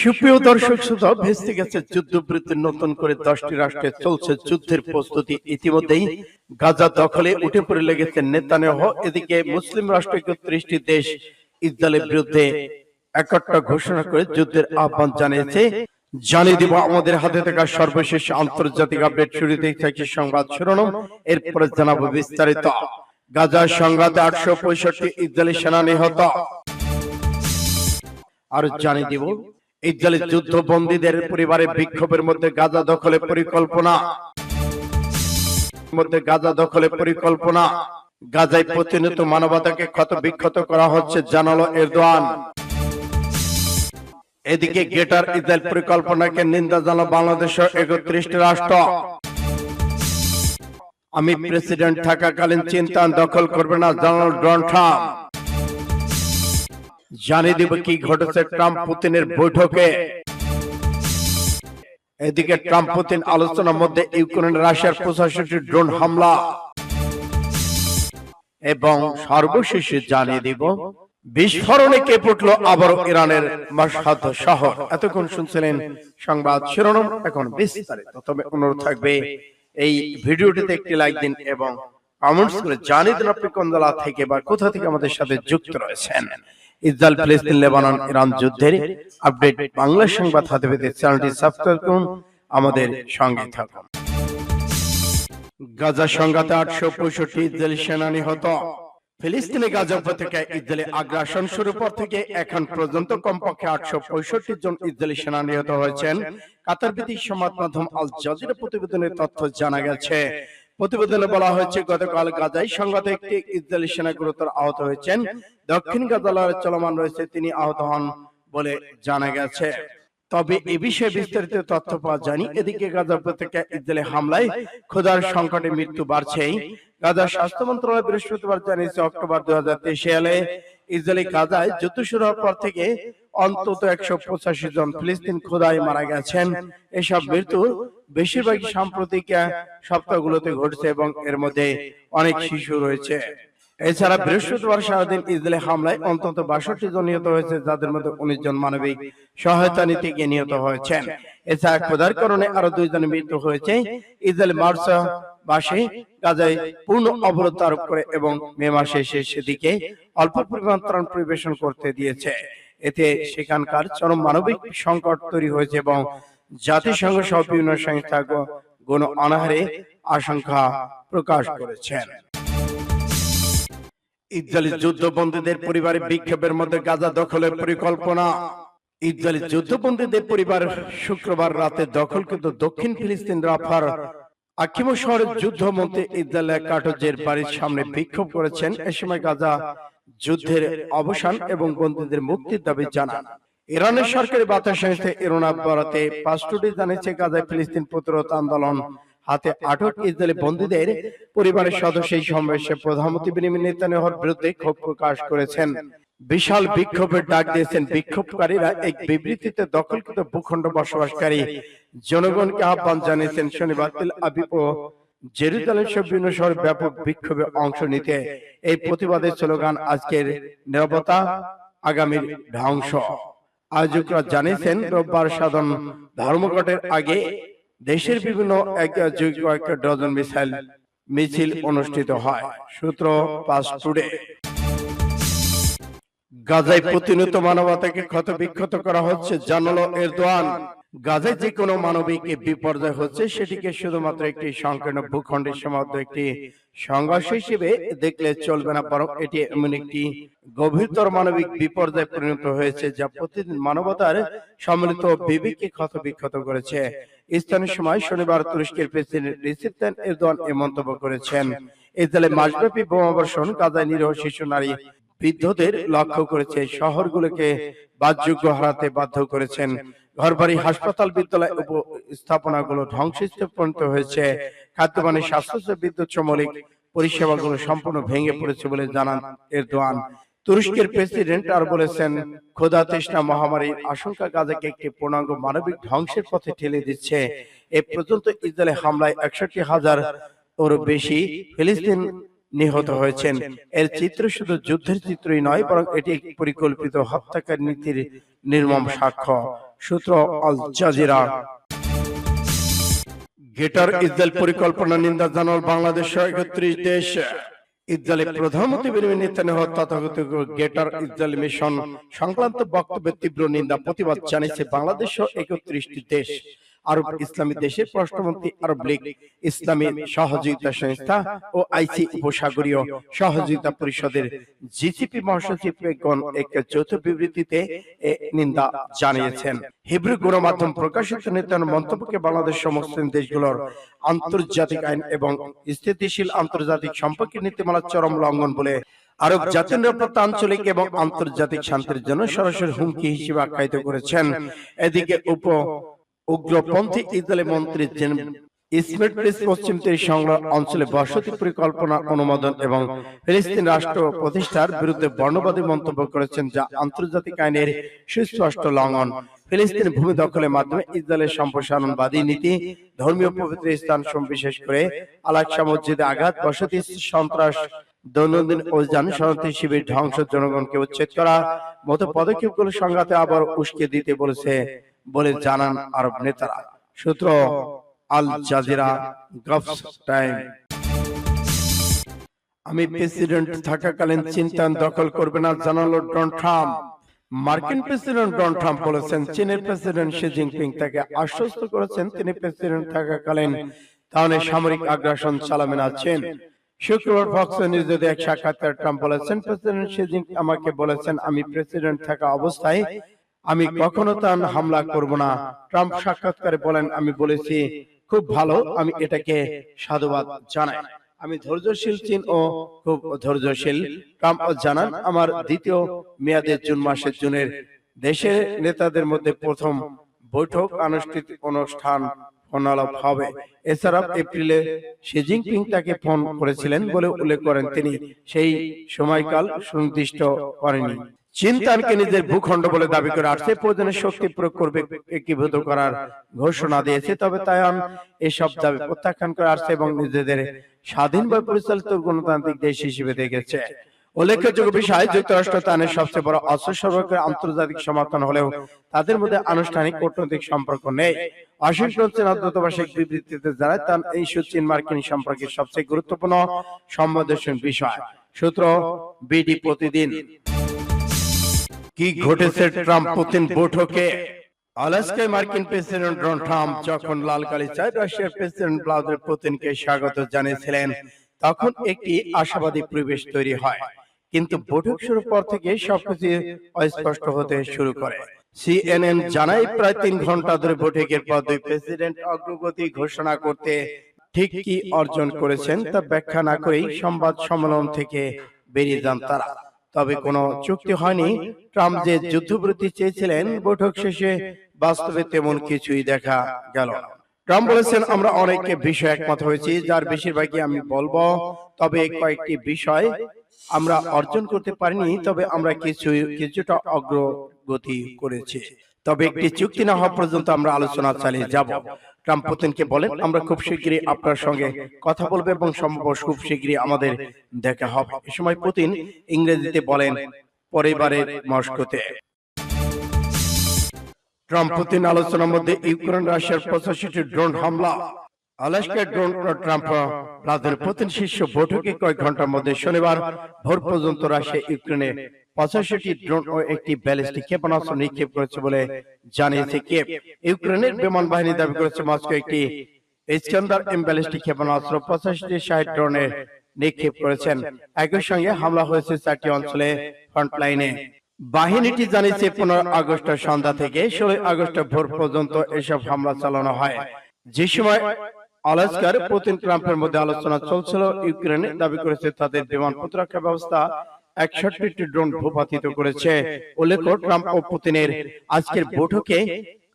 সুপ্রিয় দর্শক শ্রোতা, ভেস্তে গেছে যুদ্ধবৃত্তি নতুন করে দশটি রাষ্ট্রে চলছে যুদ্ধের প্রস্তুতি। ইতিমধ্যেই গাজা দখলে উঠে পড়ে লেগেছে নেতানেহ এদিকে মুসলিম রাষ্ট্র একত্রিশটি দেশ ইসরায়েলের বিরুদ্ধে একটা ঘোষণা করে যুদ্ধের আহ্বান জানিয়েছে। জানিয়ে দিব আমাদের হাতে থাকা সর্বশেষ আন্তর্জাতিক আপডেট। শুরুতেই থাকছে সংবাদ শিরোনাম। এরপরে জানাব বিস্তারিত। গাজার সংঘাতে আটশো পঁয়ষট্টি ইসরায়েলি সেনা নিহত। আর জানিয়ে দিব ইসরায়েলি যুদ্ধবন্দীদের পরিবারের বিক্ষোভের মধ্যে গাজা দখলের পরিকল্পনা। মধ্যে গাজা দখলের পরিকল্পনা। গাজায় প্রতিনিয়ত মানবতাকে ক্ষত বিক্ষত করা হচ্ছে জানালো এরদোয়ান। এদিকে গেটার ইসরায়েল পরিকল্পনাকে নিন্দা জানালো বাংলাদেশের একত্রিশটি রাষ্ট্র। আমি প্রেসিডেন্ট থাকাকালীন চিন্তা দখল করবে না জানালো ডোনাল্ড ট্রাম্প। জানিয়ে দিব কি ঘটেছে ট্রাম্প পুতিনের বৈঠকে। এদিকে ট্রাম্প পুতিন আলোচনার মধ্যে ইউক্রেন রাশিয়ার পঁচাশিটি ড্রোন হামলা। এবং সর্বশেষে জানিয়ে দিব বিস্ফোরণে কে পড়ল আবারও ইরানের মাসাদ শহর। এতক্ষণ শুনছিলেন সংবাদ শিরোনাম। এখন বিস্তারিত। তবে অনুরোধ থাকবে এই ভিডিওটিতে একটি লাইক দিন এবং কমেন্টস করে জানিয়ে দিন আপনি কোন থেকে বা কোথা থেকে আমাদের সাথে যুক্ত রয়েছেন। ইসরায়েল ফিলিস্তিন লেবানন ইরান যুদ্ধের আপডেট বাংলা সংবাদ হাতে পেতে চ্যানেলটি সাবস্ক্রাইব করুন আমাদের সঙ্গে থাকুন। গাজা সংঘাতে আটশো পঁয়ষট্টি ইসরায়েলি সেনা নিহত ফিলিস্তিনে গাজা উপত্যকায় ইসরায়েলি আগ্রাসন শুরু পর থেকে এখন পর্যন্ত কমপক্ষে আটশো পঁয়ষট্টি জন ইসরায়েলি সেনা নিহত হয়েছেন। কাতার ভিত্তিক সংবাদ মাধ্যম আল জাজিরা প্রতিবেদনের তথ্য জানা গেছে। প্রতিবেদনে বলা হয়েছে, গতকাল গাজায় সংঘাতে একটি ইসরায়েলি সেনা গুরুতর আহত হয়েছেন। দক্ষিণ গাজালার চলমান রয়েছে, তিনি আহত হন বলে জানা গেছে। তবে এ বিষয়ে বিস্তারিত তথ্য পাওয়া যায়নি। এদিকে গাজা উপত্যকা ইসরায়েলি হামলায় ক্ষুধার সংকটে মৃত্যু বাড়ছেই। গাজা স্বাস্থ্য মন্ত্রণালয় বৃহস্পতিবার জানিয়েছে অক্টোবর দুই হাজার তেইশ সালে ইসরায়েলি গাজায় যুদ্ধ শুরু হওয়ার পর থেকে অন্তত একশো পঁচাশি জন ফিলিস্তিন খোদায় মারা গেছেন। এসব মৃত্যু বেশিরভাগই সাম্প্রতিক সপ্তাহগুলোতে ঘটছে এবং এর মধ্যে অনেক শিশু রয়েছে। এছাড়া বৃহস্পতিবার সারাদিন ইসরায়েলি হামলায় অন্তত বাষট্টি জন নিহত হয়েছে যাদের মধ্যে উনিশ জন মানবিক সহায়তা নিতে গিয়ে নিহত হয়েছেন। এছাড়া খোদার কারণে আরও দুইজনের মৃত্যু হয়েছে ইসরায়েল মার্চ মাসে গাজায় পূর্ণ অবরোধ আরোপ করে এবং মে মাসে শেষের দিকে অল্প পরিমাণ ত্রাণ পরিবেশন করতে দিয়েছে। এতে সেখানকার চরম মানবিক সংকট তৈরি হয়েছে এবং জাতিসংঘ সহ বিভিন্ন সংস্থা গণ অনাহারে আশঙ্কা প্রকাশ করেছেন ইসরায়েলি যুদ্ধবন্দীদের পরিবারের বিক্ষোভের মধ্যে গাজা দখলের পরিকল্পনা। ইসরায়েলি যুদ্ধবন্দীদের পরিবার শুক্রবার রাতে দখলকৃত দক্ষিণ ফিলিস্তিন রাফার আকিমো শহরের যুদ্ধমন্ত্রী ইসরায়েল কাটজের বাড়ির সামনে বিক্ষোভ করেছেন। এ সময় গাজা যুদ্ধের অবসান এবং বন্দীদের মুক্তির দাবি জানান। ইরানের সরকারি বার্তা সংস্থা ইরোনা বরাতে পাঁচটি জানিয়েছে গাজায় ফিলিস্তিন প্রতিরোধ আন্দোলন। হাতে আটক ইসরায়েলি বন্দীদের পরিবারের সদস্য এই সমাবেশে প্রধানমন্ত্রী বিনিময় নেতানিয়াহুর বিরুদ্ধে ক্ষোভ প্রকাশ করেছেন। বিশাল বিক্ষোভের ডাক দিয়েছেন বিক্ষোভকারীরা। এক বিবৃতিতে দখলকৃত ভূখণ্ড বসবাসকারী জনগণকে আহ্বান জানিয়েছেন শনিবার তেল আবিব ও জেরুজালেম সহ বিভিন্ন শহরে ব্যাপক বিক্ষোভে অংশ নিতে এই প্রতিবাদের স্লোগান আজকের নিরাপত্তা আগামীর ধ্বংস। আয়োজকরা জানিয়েছেন রোববার সাধারণ ধর্মঘটের আগে দেশের বিভিন্ন কয়েকটা ডজন মিসাইল মিছিল অনুষ্ঠিত হয়। সূত্র পাস টুডে। গাজায় প্রতিনিয়ত মানবতাকে ক্ষত বিক্ষত করা হচ্ছে জানালো এরদোয়ান। গাজায় যে কোনো মানবিক বিপর্যয় হচ্ছে, সেটিকে শুধুমাত্র একটি সংকীর্ণ ভূখণ্ডের সীমাবদ্ধ একটি সংঘর্ষ হিসেবে দেখলে চলবে না, বরং এটি এমন একটি গভীরতর মানবিক বিপর্যয় পরিণত হয়েছে, যা প্রতিদিন মানবতার সম্মিলিত বিবেককে ক্ষত বিক্ষত করেছে। স্থানীয় সময় শনিবার তুরস্কের প্রেসিডেন্ট রিসিপ তাইপ এরদোয়ান এ মন্তব্য করেছেন। ইসরায়েলে মাসব্যাপী বোমাবর্ষণ গাজায় নিরীহ শিশু, নারী বৃদ্ধদের লক্ষ্য করেছে, শহরগুলোকে বাসযোগ্য হারাতে বাধ্য করেছেন। ঘরবাড়ি হাসপাতাল বিদ্যালয় উপস্থাপনাগুলো ধ্বংসস্তূপে পরিণত হয়েছে। খাদ্যবাণী স্বাস্থ্য বিদ্যুৎ সমলিক পরিষেবাগুলো সম্পূর্ণ ভেঙে পড়েছে বলে জানান এরদোয়ান। তুরস্কের প্রেসিডেন্ট আর বলেছেন ক্ষুধা তৃষ্ণা মহামারীর আশঙ্কা গাজাকে একটি পূর্ণাঙ্গ মানবিক ধ্বংসের পথে ঠেলে দিচ্ছে। এ পর্যন্ত ইসরায়েলে হামলায় একষট্টি হাজার ওর বেশি ফিলিস্তিন নিহত হয়েছেন। এর চিত্র শুধু যুদ্ধের চিত্রই নয়, বরং এটি পরিকল্পিত হত্যাকারী নীতির নির্মম সাক্ষ্য। সূত্র আল জাজিরা। গেটার ইসরায়েল পরিকল্পনা নিন্দা জানাল বাংলাদেশ একত্রিশ দেশ। ইসরায়েলের প্রধানমন্ত্রী বেনিয়ামিন নেতানিয়াহু তথাকথিত গেটার ইসরায়েল মিশন সংক্রান্ত বক্তব্যের তীব্র নিন্দা প্রতিবাদ জানিয়েছে বাংলাদেশ একত্রিশটি দেশ। আরব ইসলামী দেশের পররাষ্ট্রমন্ত্রী আরব লীগ ইসলামী সহযোগিতা সংস্থা ও আইসি উপসাগরীয় সহযোগিতা পরিষদের জিসিপি মহাসচিবগণ এক যৌথ বিবৃতিতে নিন্দা জানিয়েছেন। হিব্রু গণমাধ্যম প্রকাশিত নেতার মন্তব্যকে বাংলাদেশ সমস্ত দেশগুলোর আন্তর্জাতিক আইন এবং স্থিতিশীল আন্তর্জাতিক সম্পর্কের নীতিমালার চরম লঙ্ঘন বলে আরব জাতীয় নিরাপত্তা আঞ্চলিক এবং আন্তর্জাতিক শান্তির জন্য সরাসরি হুমকি হিসেবে আখ্যায়িত করেছেন। এদিকে উপ উগ্রপন্থী ইসরায়েলি মন্ত্রী ইসমেট প্রেস পশ্চিম তীর সংলগ্ন অঞ্চলে বসতি পরিকল্পনা, অনুমোদন এবং ফিলিস্তিন রাষ্ট্র প্রতিষ্ঠার বিরুদ্ধে বর্ণবাদী মন্তব্য করেছেন যা আন্তর্জাতিক আইনের সুস্পষ্ট লঙ্ঘন। ফিলিস্তিন ভূমি দখলের মাধ্যমে ইসরায়েলের সম্প্রসারণবাদী নীতি, ধর্মীয় পবিত্র স্থান বিশেষ করে আলাকসা মসজিদে আঘাত, বসতি সন্ত্রাস, দৈনন্দিন অভিযান শরণার্থী শিবির ধ্বংস, জনগণকে উচ্ছেদ করা, মতো পদক্ষেপগুলো সংঘাতে আবার উস্কে দিতে বলেছে বলে জানান আরব নেতারা। সূত্র আল জাজিরা গফস টাইম। আমি প্রেসিডেন্ট থাকাকালীন চিন্তান দখল করবে না জানালো ডোনাল্ড ট্রাম্প। মার্কিন প্রেসিডেন্ট ডোনাল্ড ট্রাম্প বলেছেন চীনের প্রেসিডেন্ট শি জিনপিং তাকে আশ্বস্ত করেছেন তিনি প্রেসিডেন্ট থাকাকালীন। তাহলে সামরিক আগ্রাসন চালাবেন না চীন। শুক্রবার ফক্স নিউজে এক সাক্ষাৎকার ট্রাম্প বলেছেন প্রেসিডেন্ট শি জিনপিং আমাকে বলেছেন আমি প্রেসিডেন্ট থাকা অবস্থায় আমি কখনো তার হামলা করব না। ট্রাম্প সাক্ষাৎকারে বলেন আমি বলেছি খুব ভালো আমি এটাকে সাধুবাদ জানাই। আমি ধৈর্যশীল চীন ও খুব ধৈর্যশীল। ট্রাম্প জানান আমার দ্বিতীয় মেয়াদের জুন মাসের জুনের দেশের নেতাদের মধ্যে প্রথম বৈঠক আনুষ্ঠানিক অনুষ্ঠান ফোনালাপ হবে। এছাড়া এপ্রিলে শি জিনপিং তাকে ফোন করেছিলেন বলে উল্লেখ করেন তিনি। সেই সময়কাল সুনির্দিষ্ট করেনি। চীন নিজের ভূখণ্ড বলে দাবি করে আসছে প্রয়োজনে শক্তি প্রয়োগ করবে একীভূত করার ঘোষণা দিয়েছে তবে তাইওয়ান এসব দাবি প্রত্যাখ্যান করে আসছে এবং নিজেদের স্বাধীনভাবে পরিচালিত গণতান্ত্রিক দেশ হিসেবে দেখেছে। উল্লেখযোগ্য বিষয় যুক্তরাষ্ট্র তানের সবচেয়ে বড় অস্ত্র সরবরাহের আন্তর্জাতিক সমর্থন হলেও তাদের মধ্যে আনুষ্ঠানিক কূটনৈতিক সম্পর্ক নেই। ওয়াশিংটন চীনা দূতাবাস বিবৃতিতে জানায় তার এই চীন মার্কিন সম্পর্কের সবচেয়ে গুরুত্বপূর্ণ সংবেদনশীল বিষয়। সূত্র বিডি প্রতিদিন কি ঘটেছে ট্রাম্প পুতিন বৈঠকে? আলাস্কায় মার্কিন প্রেসিডেন্ট ডোনাল্ড ট্রাম্প যখন লাল কালিচায় রাশিয়ার প্রেসিডেন্ট ভ্লাদিমির পুতিনকে স্বাগত জানিয়েছিলেন তখন একটি আশাবাদী পরিবেশ তৈরি হয়। কিন্তু বৈঠক শুরুর পর থেকে সবকিছু অস্পষ্ট হতে শুরু করে। সিএনএন জানায় প্রায় তিন ঘণ্টা ধরে বৈঠকের পর দুই প্রেসিডেন্ট অগ্রগতি ঘোষণা করতে ঠিক কি অর্জন করেছেন তা ব্যাখ্যা না করেই সংবাদ সম্মেলন থেকে বেরিয়ে যান তারা তবে কোনো চুক্তি হয়নি। ট্রাম্প যে যুদ্ধবিরতি চেয়েছিলেন বৈঠক শেষে বাস্তবে তেমন কিছুই দেখা গেল না। ট্রাম্প বলেছেন আমরা অনেক বিষয় একমত হয়েছি যার বেশিরভাগই আমি বলব। তবে কয়েকটি বিষয় আমরা অর্জন করতে পারিনি তবে আমরা কিছু কিছুটা অগ্রগতি করেছি। তবে একটি চুক্তি না হওয়া পর্যন্ত আমরা আলোচনা চালিয়ে যাব। ট্রাম্প পুতিনকে বলেন আমরা খুব শীঘ্রই আপনার সঙ্গে কথা বলব এবং সম্ভব খুব শীঘ্রই আমাদের দেখা হবে। এ সময় পুতিন ইংরেজিতে বলেন পরিবারের মস্কোতে। ট্রাম্প পুতিন আলোচনার মধ্যে ইউক্রেন রাশিয়ার পঁচাশিটি ড্রোন হামলা আলাস্কার ড্রোন ট্রাম্প ভ্লাদিমির পুতিন শীর্ষ বৈঠকে কয়েক ঘণ্টার মধ্যে শনিবার ভোর পর্যন্ত রাশিয়া ইউক্রেনে পঁচাশিটি ড্রোন ও একটি ব্যালিস্টিক ক্ষেপণাস্ত্র নিক্ষেপ করেছে বলে জানিয়েছে কিয়েভ। ইউক্রেনের বিমান বাহিনী দাবি করেছে মস্কো একটি ইস্কান্দার এম ব্যালিস্টিক ক্ষেপণাস্ত্র পঁচাশিটি ষাট ড্রোনের নিক্ষেপ করেছেন। একই সঙ্গে হামলা হয়েছে চারটি অঞ্চলে ফ্রন্টলাইনে। বাহিনীটি জানিয়েছে পনেরো আগস্ট সন্ধ্যা থেকে ষোলোই আগস্ট ভোর পর্যন্ত এসব হামলা চালানো হয়। যে সময় আলাস্কার পুতিন ট্রাম্পের মধ্যে আলোচনা চলছিল ইউক্রেনে দাবি করেছে তাদের বিমান প্রতিরক্ষা ব্যবস্থা একষট্টি ড্রোন ভূপাতিত করেছে। উল্লেখ্য ট্রাম্প ও পুতিনের আজকের বৈঠকে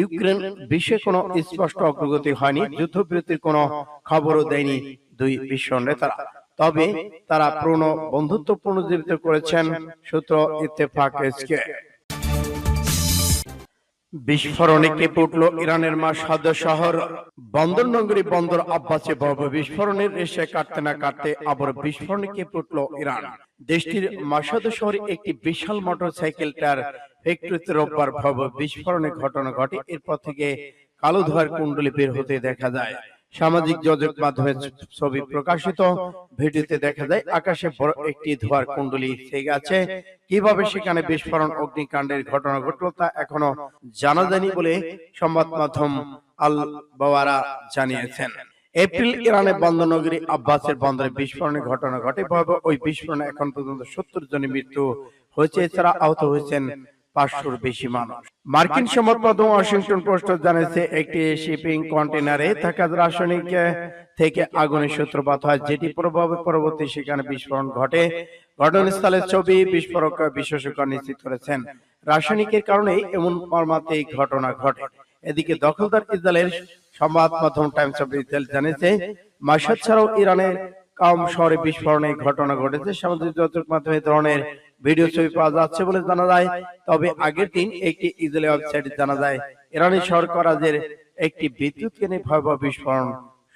ইউক্রেন বিশ্বে কোনো স্পষ্ট অগ্রগতি হয়নি। যুদ্ধবিরতির কোনো খবরও দেয়নি দুই বিশ্ব নেতারা। তবে তারা পূর্ণ বন্ধুত্বপূর্ণ জীবিত করেছেন সূত্র ইত্তেফাক এসকে। বিস্ফোরণে কেঁপে উঠল ইরানের মা সাদ শহর। বন্দর নগরী বন্দর আব্বাসে ভব বিস্ফোরণের রেশে কাটতে না কাটতে আবার বিস্ফোরণে কেঁপে উঠল ইরান। দেশটির মাসাদ শহরে একটি বিশাল মোটর সাইকেলটার ফ্যাক্টরিতে রোববার বিস্ফোরণের ঘটনা ঘটে। এরপর থেকে কালো ধোয়ার কুণ্ডলী বের হতে দেখা যায়। সামাজিক যোগাযোগ মাধ্যমে ছবি প্রকাশিত ভিডিওতে দেখা যায় আকাশে বড় একটি ধোয়ার কুণ্ডলি থেকে আছে। কীভাবে সেখানে বিস্ফোরণ অগ্নিকাণ্ডের ঘটনা ঘটলো তা এখনও জানা যায়নি বলে সংবাদ মাধ্যম আল বাওয়ারা জানিয়েছেন। এপ্রিল ইরানে বন্দরনগরী আব্বাসের বন্দরে বিস্ফোরণের ঘটনা ঘটে। ভয়াবহ ওই বিস্ফোরণে এখন পর্যন্ত সত্তর জনের মৃত্যু হয়েছে। এছাড়া আহত হয়েছেন পাঁচশোর বেশি মানুষ। মার্কিন সংবাদ ওয়াশিংটন পোস্ট জানিয়েছে একটি শিপিং কন্টেনারে থাকা রাসায়নিক থেকে আগুনের সূত্রপাত হয় যেটি প্রভাবে পরবর্তী সেখানে বিস্ফোরণ ঘটে। ঘটনাস্থলের ছবি বিস্ফোরক বিশেষজ্ঞ নিশ্চিত করেছেন। রাসায়নিকের কারণে এমন মর্মান্তিক ঘটনা ঘটে। এদিকে দখলদার ইসরায়েলের সংবাদ মাধ্যম টাইমস অফ ইসরায়েল জানিয়েছে মাসাদ ছাড়াও ইরানের কাম শহরে বিস্ফোরণের ঘটনা ঘটেছে। সামাজিক যোগাযোগ মাধ্যমে ধরনের ভিডিও ছবি পাওয়া যাচ্ছে বলে জানা যায়। তবে আগের দিন একটি ইসরায়েলি ওয়েবসাইটে জানা যায় ইরানি সরকার আজের একটি বিদ্যুৎ কেন্দ্রে ভয়াবহ বিস্ফোরণ